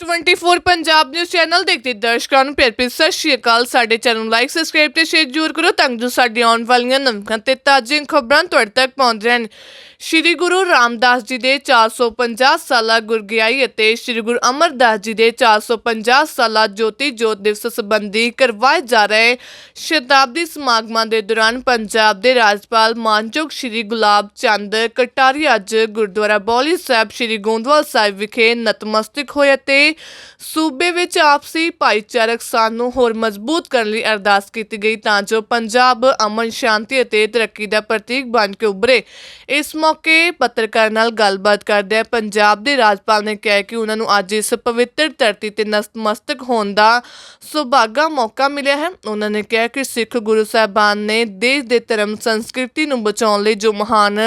24 Punjab news channel ਦੇਖਦੇ ਦਰਸ਼ਕਾਂ ਨੂੰ ਪਿਆਰ ਭਰੀ ਸਤਿ ਸ਼੍ਰੀ ਅਕਾਲ। ਸਾਡੇ ਚੈਨਲ ਨੂੰ ਲਾਈਕ ਸਬਸਕ੍ਰਾਈਬ ਤੇ ਸ਼ੇਅਰ ਜ਼ਰੂਰ ਕਰੋ ਤਾਂ ਜੋ ਸਾਡੀ ਆਉਣ ਵਾਲੀਆਂ ਨਵੀਆਂ ਤੇ ਤਾਜ਼ੀਆਂ ਖਬਰਾਂ ਤੁਹਾਡੇ ਤੱਕ ਪਹੁੰਚ ਰਹਿਣ ਸ਼੍ਰੀ ਗੁਰੂ ਰਾਮਦਾਸ ਜੀ ਦੇ 450 ਸਾਲਾ ਗੁਰਗਿਆਈ ਅਤੇ ਸ਼੍ਰੀ ਗੁਰੂ ਅਮਰਦਾਸ ਜੀ ਦੇ 450 ਸਾਲਾ ਜੋਤੀ ਜੋਤ ਦਿਵਸ ਸੰਬੰਧੀ ਕਰਵਾਏ ਜਾ ਰਹੇ ਸ਼ਤਾਬਦੀ ਸਮਾਗਮਾਂ ਦੇ ਦੌਰਾਨ ਪੰਜਾਬ ਦੇ ਰਾਜਪਾਲ ਮਾਨਯੋਗ ਸ਼੍ਰੀ ਗੁਲਾਬ ਚੰਦ ਕਟਾਰੀ ਅੱਜ ਗੁਰਦੁਆਰਾ ਬੌਲੀ ਸਾਹਿਬ, ਸ਼੍ਰੀ ਗੋਂਦਵਾਲ ਸਾਹਿਬ ਵਿਖੇ ਨਤਮਸਤਕ ਹੋਏ ਅਤੇ ਸੂਬੇ ਵਿੱਚ ਆਪਸੀ ਭਾਈਚਾਰਕ ਸਾਂਝ ਨੂੰ ਹੋਰ ਮਜ਼ਬੂਤ ਕਰਨ ਲਈ ਅਰਦਾਸ ਕੀਤੀ ਗਈ ਤਾਂ ਜੋ ਪੰਜਾਬ ਅਮਨ ਸ਼ਾਂਤੀ ਅਤੇ ਤਰੱਕੀ ਦਾ ਪ੍ਰਤੀਕ ਬਣ ਕੇ ਉਭਰੇ। ਇਸ ਮੌਕੇ ਪੱਤਰਕਾਰ ਨਾਲ ਗੱਲਬਾਤ ਕਰਦਿਆਂ ਪੰਜਾਬ ਦੇ ਰਾਜਪਾਲ ਨੇ ਕਿਹਾ ਕਿ ਉਹਨਾਂ ਨੂੰ ਅੱਜ ਇਸ ਪਵਿੱਤਰ ਧਰਤੀ ਤੇ ਨਤਮਸਤਕ ਹੋਣ ਦਾ ਸੁਭਾਗਾ ਮੌਕਾ ਮਿਲਿਆ ਹੈ। ਉਹਨਾਂ ਨੇ ਕਿਹਾ ਕਿ ਸਿੱਖ ਗੁਰੂ ਸਾਹਿਬਾਨ ਨੇ ਦੇਸ਼ ਦੇ ਧਰਮ, ਸੰਸਕ੍ਰਿਤੀ ਨੂੰ ਬਚਾਉਣ ਲਈ ਜੋ ਮਹਾਨ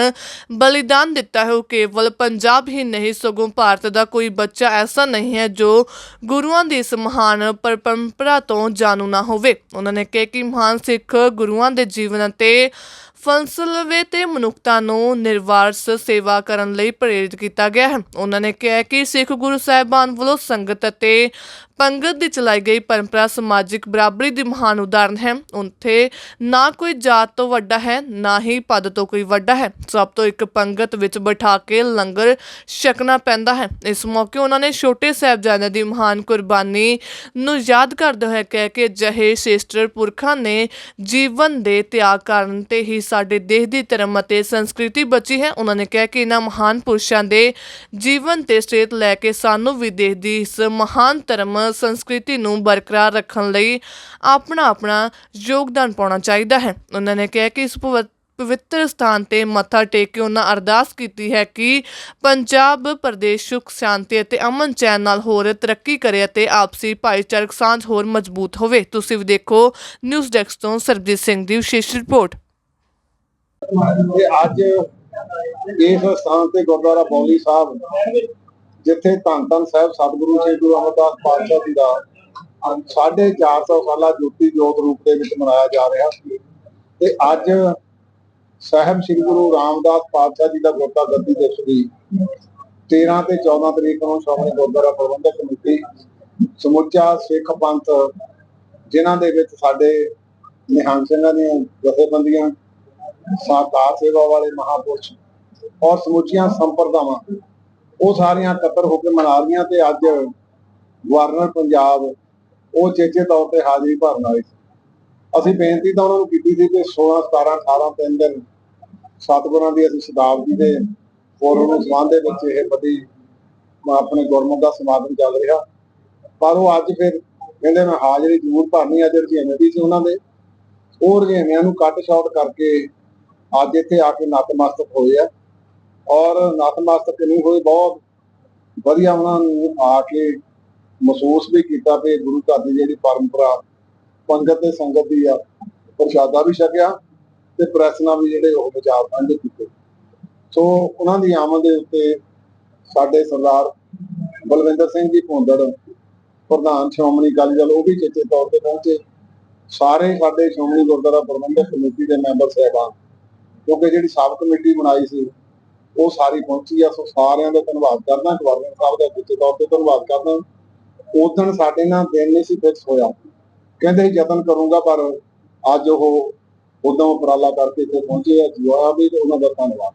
ਬਲੀਦਾਨ ਦਿੱਤਾ ਹੈ, ਉਹ ਕੇਵਲ ਪੰਜਾਬ ਹੀ ਨਹੀਂ, ਸਗੋਂ ਭਾਰਤ ਦਾ ਕੋਈ ਬੱਚਾ ਐਸਾ ਨਹੀਂ ਹੈ ਜੋ ਗੁਰੂਆਂ ਦੀ ਇਸ ਮਹਾਨ ਪਰੰਪਰਾ ਤੋਂ ਜਾਣੂ ਨਾ ਹੋਵੇ। ਉਹਨਾਂ ਨੇ ਕਿਹਾ ਕਿ ਮਹਾਨ ਸਿੱਖ ਗੁਰੂਆਂ ਦੇ ਜੀਵਨ ਅਤੇ ਫਲਸਫੇ ਤੇ ਮਨੁੱਖਤਾ ਨੂੰ ਨਿਰਵਾਰਸ ਸੇਵਾ ਕਰਨ ਲਈ ਪ੍ਰੇਰਿਤ ਕੀਤਾ ਗਿਆ ਹੈ। ਉਹਨਾਂ ਨੇ ਕਿਹਾ ਕਿ ਸਿੱਖ ਗੁਰੂ ਸਾਹਿਬਾਨ ਵੱਲੋਂ ਸੰਗਤ ਅਤੇ ਪੰਗਤ ਦੀ ਚਲਾਈ ਗਈ ਪਰੰਪਰਾ ਸਮਾਜਿਕ ਬਰਾਬਰੀ ਦੀ ਮਹਾਨ ਉਦਾਹਰਨ ਹੈ। ਉੱਥੇ ਨਾ ਕੋਈ ਜਾਤ ਤੋਂ ਵੱਡਾ ਹੈ, ਨਾ ਹੀ ਪਦ ਤੋਂ ਕੋਈ ਵੱਡਾ ਹੈ। ਸਭ ਤੋਂ ਇੱਕ ਪੰਗਤ ਵਿੱਚ ਬਿਠਾ ਕੇ ਲੰਗਰ ਛਕਣਾ ਪੈਂਦਾ ਹੈ। ਇਸ ਮੌਕੇ ਉਹਨਾਂ ਨੇ ਛੋਟੇ ਸਾਹਿਬਜ਼ਾਦਿਆਂ ਦੀ ਮਹਾਨ ਕੁਰਬਾਨੀ ਨੂੰ ਯਾਦ ਕਰਦੇ ਹੋਏ ਕਿਹਾ ਕਿ ਅਜਿਹੇ ਸ਼ੇਸ਼ਟਰ ਪੁਰਖਾਂ ਨੇ ਜੀਵਨ ਦੇ ਤਿਆਗ ਕਰਨ ਤੇ ਹੀ ਸਾਡੇ ਦੇਸ਼ ਦੀ ਧਰਮ ਅਤੇ ਸੰਸਕ੍ਰਿਤੀ ਬਚੀ ਹੈ। ਉਹਨਾਂ ਨੇ ਕਿਹਾ ਕਿ ਇਹਨਾਂ ਮਹਾਨ ਪੁਰਸ਼ਾਂ ਦੇ ਜੀਵਨ ਤੇ ਸਟੇਟ ਲੈ ਕੇ ਸਾਨੂੰ ਵੀ ਦੇਸ਼ ਦੀ ਇਸ ਮਹਾਨ ਧਰਮ ਸੰਸਕ੍ਰਿਤੀ ਨੂੰ ਬਰਕਰਾਰ ਰੱਖਣ ਲਈ ਆਪਣਾ ਆਪਣਾ ਯੋਗਦਾਨ ਪਾਉਣਾ ਚਾਹੀਦਾ ਹੈ। ਉਹਨਾਂ ਨੇ ਕਿਹਾ ਕਿ ਇਸ ਪਵਿੱਤਰ ਸਥਾਨ ਤੇ ਮੱਥਾ ਟੇਕ ਕੇ ਉਹਨਾਂ ਅਰਦਾਸ ਕੀਤੀ ਹੈ ਕਿ ਪੰਜਾਬ ਪ੍ਰਦੇਸ਼ ਸੁਖ, ਸ਼ਾਂਤੀ ਅਤੇ ਅਮਨ ਚੈਨ ਨਾਲ ਹੋਰ ਤਰੱਕੀ ਕਰੇ ਅਤੇ ਆਪਸੀ ਭਾਈਚਾਰਕ ਸਾਂਝ ਹੋਰ ਮਜ਼ਬੂਤ ਹੋਵੇ। ਤੁਸੀਂ ਵੀ ਦੇਖੋ, ਨਿਊਜ਼ ਡੈਸਕ ਤੋਂ ਸਰਬਜੀਤ ਸਿੰਘ ਦੀ ਵਿਸ਼ੇਸ਼ ਰਿਪੋਰਟ। ਅੱਜ ਇਸ ਸਥਾਨ ਤੇ ਗੁਰਦੁਆਰਾ ਬੌਲੀ ਸਾਹਿਬ ਜਿੱਥੇ ਧੰਨ ਧੰਨ ਸਾਹਿਬ ਸਤਿਗੁਰੂ ਸ੍ਰੀ ਗੁਰੂ ਅਮਰਦਾਸ ਪਾਤਸ਼ਾਹ ਜੀ ਦਾ 450 ਸਾਲਾ ਜੋਤੀ ਜੋਤ ਰੂਪ ਦੇ ਵਿੱਚ ਮਨਾਇਆ ਜਾ ਰਿਹਾ ਤੇ ਅੱਜ ਸਾਹਿਬ ਸ੍ਰੀ ਗੁਰੂ ਰਾਮਦਾਸ ਪਾਤਸ਼ਾਹ ਜੀ ਦਾ ਗੁਰਤਾ ਗੱਦੀ ਦਿਵਸ ਦੀ 13 ਤੇ 14 ਤਰੀਕ ਨੂੰ ਸ਼੍ਰੋਮਣੀ ਗੁਰਦੁਆਰਾ ਪ੍ਰਬੰਧਕ ਕਮੇਟੀ, ਸਮੁੱਚਾ ਸਿੱਖ ਪੰਥ, ਜਿਨ੍ਹਾਂ ਦੇ ਵਿੱਚ ਸਾਡੇ ਨਿਹੰਗ ਸਿੰਘਾਂ ਦੀਆਂ ਜਥੇਬੰਦੀਆਂ ਸਾਕਾਰ ਸੇਵਾ ਵਾਲੇ ਮਹਾਪੁਰਸ਼ ਔਰ ਸਮੁੱਚੀਆਂ ਸੰਪਰਦਾਵਾਂ ਉਹ ਸਾਰੀਆਂ ਇਕੱਤਰ ਹੋ ਕੇ ਮਨਾ ਰਹੀਆਂ ਤੇ ਅੱਜ ਗਵਰਨਰ ਪੰਜਾਬ ਉਹ ਚੇਚੇ ਤੌਰ ਤੇ ਹਾਜ਼ਰੀ ਭਰਨ ਆਏ ਸੀ। ਅਸੀਂ ਬੇਨਤੀ ਤਾਂ ਉਹਨਾਂ ਨੂੰ ਕੀਤੀ ਸੀ ਕਿ 16 17 18 ਤਿੰਨ ਦਿਨ ਸਤਿਗੁਰਾਂ ਦੀ ਅਸੀਂ ਸ਼ਤਾਬਦੀ ਦੇ ਫੋਰਮ ਨੂੰ ਸਬੰਧ ਦੇ ਵਿੱਚ ਇਹ ਬੜੀ ਆਪਣੇ ਗੁਰਮੁਖ ਦਾ ਸਮਾਗਮ ਚੱਲ ਰਿਹਾ। ਪਰ ਉਹ ਅੱਜ ਫਿਰ ਕਹਿੰਦੇ ਮੈਂ ਹਾਜ਼ਰੀ ਜ਼ਰੂਰ ਭਰਨੀ ਅੱਜ ਰਜੀਵੇਂ ਵੀ ਸੀ ਉਹਨਾਂ ਦੇ। ਉਹ ਰਜੀਵਿਆਂ ਨੂੰ ਕੱਟ ਸ਼ਾਟ ਕਰਕੇ ਅੱਜ ਇੱਥੇ ਆ ਕੇ ਨਤਮਸਤਕ ਹੋਏ ਆ। ਔਰ ਨਤਮਸਤਕ ਨਹੀਂ ਹੋਏ, ਬਹੁਤ ਵਧੀਆ ਉਹਨਾਂ ਨੂੰ ਆ ਕੇ ਮਹਿਸੂਸ ਵੀ ਕੀਤਾ ਵੀ ਗੁਰੂ ਘਰ ਦੀ ਜਿਹੜੀ ਪਰੰਪਰਾ ਪੰਗਤ ਤੇ ਸੰਗਤ ਦੀ ਆ, ਪ੍ਰਸ਼ਾਦਾ ਵੀ ਛਕਿਆ ਤੇ ਪ੍ਰੈਸ ਨਾਲ ਵੀ ਜਿਹੜੇ ਉਹ ਵਿਚਾਰ ਸਾਂਝੇ ਕੀਤੇ। ਸੋ ਉਹਨਾਂ ਦੀ ਆਮਦ ਦੇ ਉੱਤੇ ਸਾਡੇ ਸਰਦਾਰ ਬਲਵਿੰਦਰ ਸਿੰਘ ਜੀ ਭੁੰਦੜ, ਪ੍ਰਧਾਨ ਸ਼੍ਰੋਮਣੀ ਅਕਾਲੀ ਦਲ, ਉਹ ਵੀ ਚੇਤੇ ਤੌਰ ਤੇ ਪਹੁੰਚੇ। ਸਾਰੇ ਸਾਡੇ ਸ਼੍ਰੋਮਣੀ ਗੁਰਦੁਆਰਾ ਪ੍ਰਬੰਧਕ ਕਮੇਟੀ ਦੇ ਮੈਂਬਰ ਸਹਿਬਾਨ, ਕਿਉਂਕਿ ਜਿਹੜੀ ਸਬ ਕਮੇਟੀ ਬਣਾਈ ਸੀ ਉਹ ਸਾਰੀ ਪਹੁੰਚੀ ਆ। ਸੋ ਸਾਰਿਆਂ ਦਾ ਧੰਨਵਾਦ ਕਰਦਾ। ਗਵਰਨਰ ਸਾਹਿਬ ਦਾ ਚੇਤੇ ਤੌਰ ਤੇ ਧੰਨਵਾਦ ਕਰਦਾ। ਉਦੋਂ ਸਾਡੇ ਨਾਲ ਦਿਨ ਨਹੀਂ ਸੀ ਫਿਕਸ ਹੋਇਆ। ਕਹਿੰਦੇ ਯਤਨ ਕਰੂੰਗਾ, ਪਰ ਅੱਜ ਉਹ ਉਦੋਂ ਉਪਰਾਲਾ ਕਰਕੇ ਇੱਥੇ ਪਹੁੰਚੇ ਆ। ਜਵਾਬ ਵੀ ਤੇ ਉਹਨਾਂ ਦਾ ਧੰਨਵਾਦ।